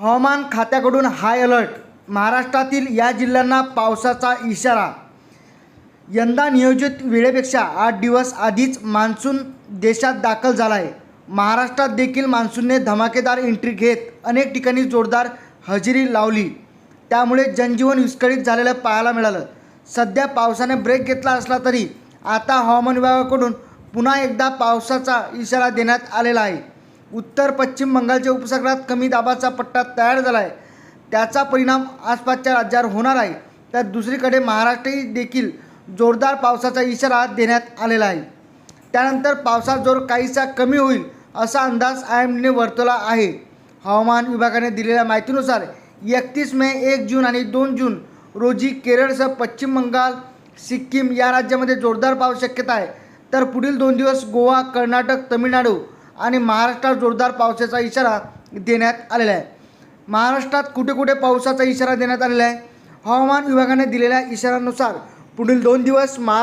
हवामान खात्याकडून high alert. महाराष्ट्रातील या जिल्ह्यांना पावसाचा इशारा. यंदा नियोजित वेळेपेक्षा आठ दिवस आधीच मान्सून देशात दाखल झाला आहे महाराष्ट्रात देखील मान्सूनने धमाकेदार एंट्री घेत अनेक ठिकाणी जोरदार हजेरी लावली. त्यामुळे जनजीवन विस्कळीत झालेलं पाहायला मिळालं. सध्या पावसाने ब्रेक घेतला असला तरी आता हवामान विभागाकडून पुन्हा एकदा पावसाचा इशारा देण्यात आलेला आहे. उत्तर पश्चिम बंगालच्या उपसागरात कमी दाबाचा पट्टा तयार झाला आहे त्याचा परिणाम आसपासच्या राज्यावर होणार आहे. तर दुसरीकडे महाराष्ट्रही देखील जोरदार पावसाचा इशारा देण्यात आलेला आहे. त्यानंतर पावसाचा जोर काहीसा कमी होईल असा अंदाज आय एम डीने वर्तवला आहे. हवामान विभागाने दिलेल्या माहितीनुसार एकतीस मे एक जून आणि दोन जून रोजी केरळसह पश्चिम बंगाल सिक्कीम या राज्यामध्ये जोरदार पाऊस शक्यता आहे. तर पुढील दोन दिवस गोवा कर्नाटक तमिळनाडू आणि महाराष्ट्रात जोरदार पावसाचा इशारा देण्यात आलेला आहे. महाराष्ट्रात कुठे कुठे पावसाचा इशारा देण्यात आलेला आहे? हवामान विभागाने दिलेल्या इशाऱ्यानुसार पुढील दोन दिवस महारा